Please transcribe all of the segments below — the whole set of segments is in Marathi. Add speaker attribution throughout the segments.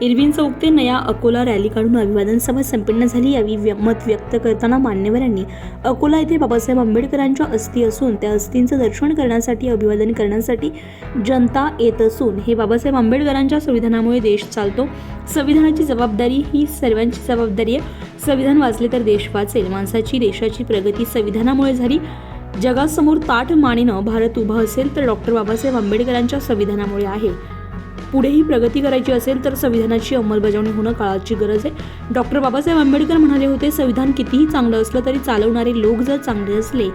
Speaker 1: इरविन चौक ते नया अकोला रॅली काढून अभिवादन सभा संपन्न झाली. यावेळी व्य- मत व्यक्त करताना मान्यवरांनी अकोला येथे बाबासाहेब आंबेडकरांच्या अस्थी असून त्या अस्थींचं दर्शन करण्यासाठी अभिवादन करण्यासाठी जनता येत असून हे बाबासाहेब आंबेडकरांच्या संविधानामुळे देश चालतो. संविधानाची जबाबदारी ही सर्वांची जबाबदारी आहे. संविधान वाचले तर देश वाचेल. माणसाची देशाची प्रगती संविधानामुळे झाली. जगासमोर ताठ मानेनं भारत उभा असेल तर डॉक्टर बाबासाहेब आंबेडकरांच्या संविधानामुळे आहे. पुढेही प्रगती करायची असेल तर संविधानाची अंमलबजावणी होणं काळाची गरज आहे. डॉक्टर बाबासाहेब आंबेडकर म्हणाले होते संविधान कितीही चांगलं असलं तरी चालवणारे लोक जर चांगले असले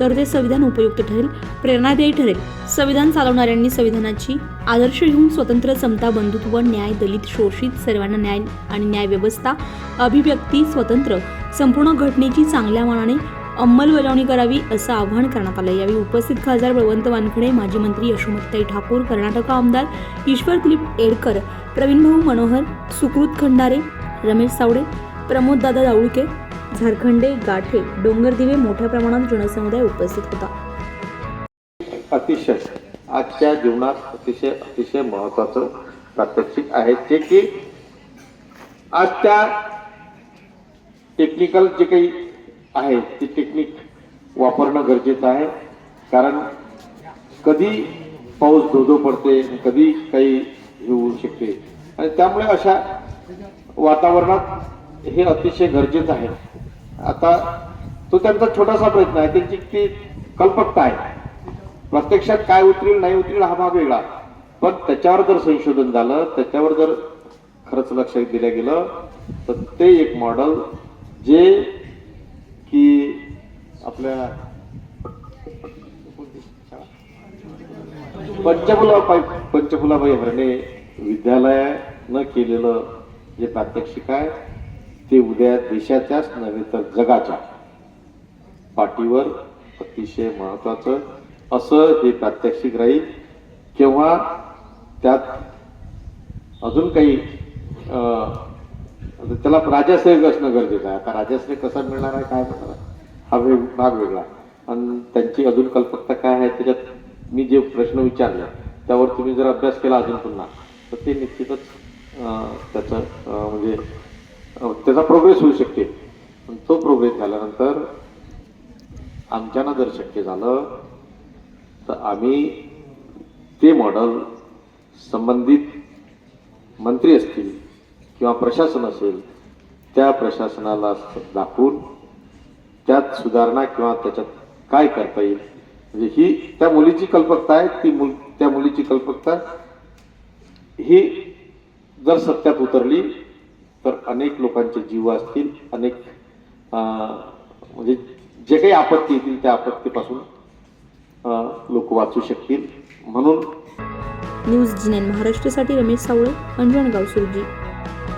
Speaker 1: तर ते संविधान उपयुक्त ठरेल प्रेरणादायी ठरेल. संविधान चालवणाऱ्यांनी संविधानाची आदर्श घेऊन स्वतंत्र समता बंधुत्व न्याय दलित शोषित सर्वांना न्याय आणि न्यायव्यवस्था अभिव्यक्ती स्वतंत्र संपूर्ण घटनेची चांगल्या मानाने अंमलबजावणी करावी असं आवाहन करण्यात आलं यावेळी उपस्थित खासदार बळवंत वानखडे माजी मंत्री यशोमताई ठाकूर कर्नाटक आमदार ईश्वर दिलीप एडकर प्रवीणभाऊ मनोहर सुकृत खंडारे रमेश सावडे प्रमोददादा दाऊळके झारखंडे गाठे डोंगरदिवे मोठ्या प्रमाणात जनसमुदाय उपस्थित होता.
Speaker 2: अतिशय. आजच्या जीवनात अतिशय अतिशय महत्वाचं प्रात्यक्षिक आहे जे की आजच्या टेक्निकल जे काही आहे ती टेक्निक वापरणं गरजेचं आहे. कारण कधी पाऊस धोधो पडते कधी काही हे होऊ शकते. आणि त्यामुळे अशा वातावरणात हे अतिशय गरजेचं आहे. आता तो त्यांचा छोटासा प्रयत्न आहे त्यांची ती कल्पकता आहे. प्रत्यक्षात काय उतरेल नाही उतरेल हा भाग वेगळा. पण त्याच्यावर जर संशोधन झालं त्याच्यावर जर खरंच लक्ष दिलं गेलं तर ते एक मॉडेल जे आपल्या पंचफुला पंचफुलाबाई हरणे विद्यालयानं केलेलं जे प्रात्यक्षिक आहे ते उद्या देशाच्याच नव्हे तर जगाच्या पाठीवर अतिशय महत्वाचं असं हे प्रात्यक्षिक राहील. केव्हा त्यात अजून काही अं, त्याला राजाश्रय असणं गरजेचं आहे. आता राजाश्रय कसा मिळणार आहे काय मिळणार आहे? हा वेग भाग वेगळा. आणि त्यांची अजून कल्पकता काय आहे त्याच्यात मी जे प्रश्न विचारले त्यावर तुम्ही जर अभ्यास केला अजून पुन्हा तर ते निश्चितच त्याचं म्हणजे त्याचा प्रोग्रेस होऊ शकते. पण तो प्रोग्रेस झाल्यानंतर आमच्यानं जर शक्य झालं तर आम्ही ते मॉडेल संबंधित मंत्री असतील किंवा प्रशासन असेल त्या प्रशासनाला दाखवून त्यात सुधारणा किंवा त्याच्यात काय करता येईल? म्हणजे ही त्या मुलीची कल्पकता आहे ती मुल त्या मुलीची कल्पकता ही जर सत्यात उतरली तर अनेक लोकांचे जीव असतील अनेक म्हणजे जे काही आपत्ती येतील त्या आपत्तीपासून लोक वाचू शकतील. म्हणून
Speaker 1: न्यूज जी महाराष्ट्रासाठी रमेश सावळे अंजनगाव सुरजी.